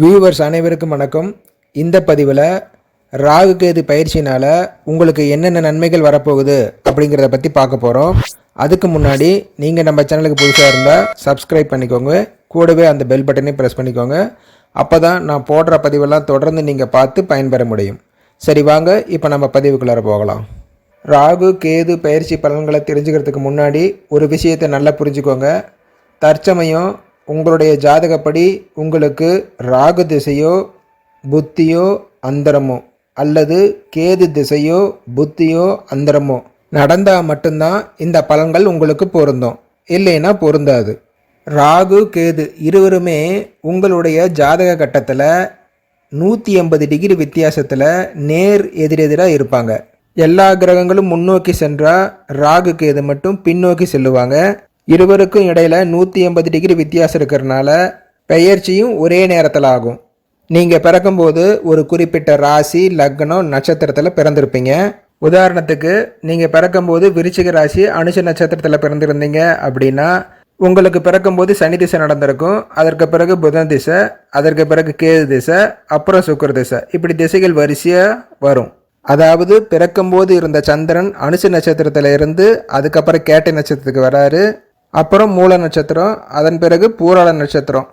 Viewers அனைவருக்கும் வணக்கம். இந்த பதிவில் ராகு கேது பயிற்சினால் உங்களுக்கு என்னென்ன நன்மைகள் வரப்போகுது அப்படிங்கிறத பற்றி பார்க்க போகிறோம் அதுக்கு முன்னாடி நீங்கள் நம்ம சேனலுக்கு புதுசாக இருந்தால் சப்ஸ்கிரைப் பண்ணிக்கோங்க. கூடவே அந்த பெல் பட்டனையும் ப்ரெஸ் பண்ணிக்கோங்க. அப்போ தான் நான் போடுற பதிவெல்லாம் தொடர்ந்து நீங்கள் பார்த்து பயன்பெற முடியும். சரி வாங்க இப்போ நம்ம பதிவுக்குள்ளார போகலாம். ராகு கேது பயிற்சி பலன்களை தெரிஞ்சுக்கிறதுக்கு முன்னாடி ஒரு விஷயத்தை நல்லா புரிஞ்சுக்கோங்க. தற்சமயம் உங்களுடைய ஜாதகப்படி உங்களுக்கு ராகு திசையோ புத்தியோ அந்தரமோ அல்லது கேது திசையோ புத்தியோ அந்தரமோ நடந்தால் மட்டும்தான் இந்த பலன்கள் உங்களுக்கு பொருந்தும். இல்லைன்னா பொருந்தாது. ராகு கேது இருவருமே உங்களுடைய ஜாதக கட்டத்தில் நூற்றி எண்பது டிகிரி வித்தியாசத்தில் நேர் எதிரெதிராக இருப்பாங்க. எல்லா கிரகங்களும் முன்னோக்கி சென்றால் ராகு கேது மட்டும் பின்னோக்கி செல்லுவாங்க. இருவருக்கும் இடையில் நூற்றி எண்பது டிகிரி வித்தியாசம் இருக்கிறனால பெயர்ச்சியும் ஒரே நேரத்தில் ஆகும். நீங்கள் பிறக்கும்போது ஒரு குறிப்பிட்ட ராசி லக்னம் நட்சத்திரத்தில் பிறந்திருப்பீங்க. உதாரணத்துக்கு நீங்கள் பிறக்கும்போது விருச்சிக ராசி அனுஷ நட்சத்திரத்தில் பிறந்திருந்தீங்க அப்படின்னா உங்களுக்கு பிறக்கும்போது சனி திசை நடந்திருக்கும். அதற்கு பிறகு புதன் திசை அதற்கு பிறகு கேது திசை அப்புறம் சுக்கர திசை. இப்படி திசைகள் வரிசையாக வரும். அதாவது பிறக்கும்போது இருந்த சந்திரன் அனுச நட்சத்திரத்தில் இருந்து அதுக்கப்புறம் கேட்டை நட்சத்திரத்துக்கு வராரு. அப்புறம் மூல நட்சத்திரம் அதன் பிறகு பூராள நட்சத்திரம்.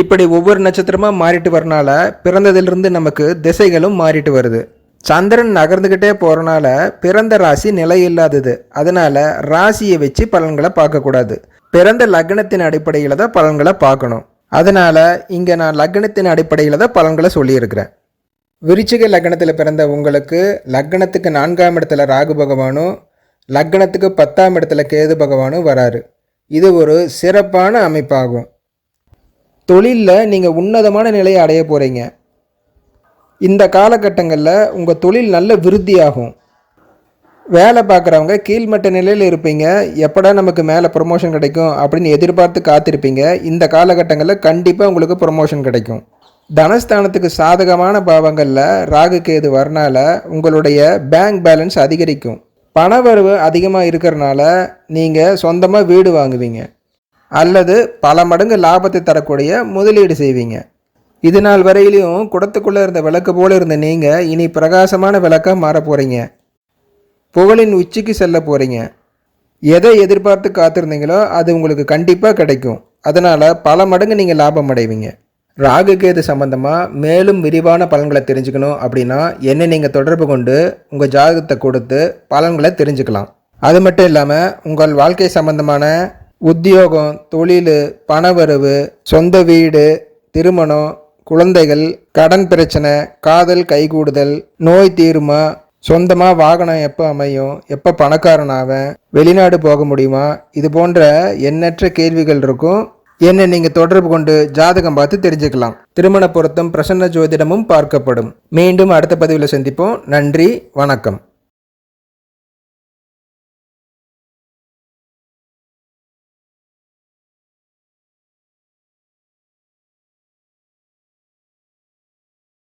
இப்படி ஒவ்வொரு நட்சத்திரமாக மாறிட்டு வரனால பிறந்ததிலிருந்து நமக்கு திசைகளும் மாறிட்டு வருது. சந்திரன் நகர்ந்துக்கிட்டே போகிறனால பிறந்த ராசி நிலை இல்லாதது. அதனால் ராசியை வச்சு பலன்களை பார்க்கக்கூடாது. பிறந்த லக்னத்தின் அடிப்படையில் தான் பலன்களை பார்க்கணும். அதனால் இங்கே நான் லக்னத்தின் அடிப்படையில் தான் பலன்களை சொல்லியிருக்கிறேன். விருச்சிக லக்னத்தில் பிறந்த உங்களுக்கு லக்னத்துக்கு நான்காம் இடத்துல ராகு பகவானும் லக்னத்துக்கு பத்தாம் இடத்துல கேது பகவானும் வராரு. இது ஒரு சிறப்பான அமைப்பாகும். தொழிலில் நீங்கள் உன்னதமான நிலையை அடைய போகிறீங்க இந்த காலகட்டங்களில் உங்கள் தொழில் நல்ல விருத்தியாகும். வேலை பார்க்குறவங்க கீழ்மட்ட நிலையில் இருப்பீங்க. எப்படா நமக்கு மேலே ப்ரொமோஷன் கிடைக்கும் அப்படின்னு எதிர்பார்த்து காத்திருப்பீங்க. இந்த காலகட்டங்களில் கண்டிப்பாக உங்களுக்கு ப்ரொமோஷன் கிடைக்கும். தனஸ்தானத்துக்கு சாதகமான பாவங்களில் ராகு கேது வரனால உங்களுடைய பேங்க் பேலன்ஸ் அதிகரிக்கும். பணவரவு அதிகமாக இருக்கிறனால நீங்கள் சொந்தமாக வீடு வாங்குவீங்க. அல்லது பல மடங்கு லாபத்தை தரக்கூடிய முதலீடு செய்வீங்க. இது நாள் வரையிலையும் குடத்துக்குள்ளே இருந்த விளக்கு போல இருந்த நீங்கள் இனி பிரகாசமான விளக்காக மாற போகிறீங்க புகழின் உச்சிக்கு செல்ல போகிறீங்க எதை எதிர்பார்த்து காத்திருந்தீங்களோ அது உங்களுக்கு கண்டிப்பாக கிடைக்கும். அதனால் பல மடங்கு நீங்கள் லாபம் அடைவீங்க. ராகு கேது சம்பந்தமாக மேலும் விரிவான பலன்களை தெரிஞ்சுக்கணும் அப்படின்னா என்னை நீங்கள் தொடர்பு கொண்டு உங்கள் ஜாதகத்தை கொடுத்து பலன்களை தெரிஞ்சுக்கலாம். அது மட்டும் இல்லாமல் உங்கள் வாழ்க்கை சம்பந்தமான உத்தியோகம் தொழில் பணவரவு சொந்த வீடு திருமணம் குழந்தைகள் கடன் பிரச்சனை காதல் கைகூடுதல் நோய் தீர்மா சொந்தமாக வாகனம் எப்போ அமையும் எப்போ பணக்காரனாவேன் வெளிநாடு போக முடியுமா இது போன்ற எண்ணற்ற கேள்விகள் இருக்கும். என்னை நீங்கள் தொடர்பு கொண்டு ஜாதகம் பார்த்து தெரிஞ்சுக்கலாம். திருமண பொருத்தம் பிரசன்ன ஜோதிடமும் பார்க்கப்படும். மீண்டும் அடுத்த பதிவில் சந்திப்போம். நன்றி வணக்கம்.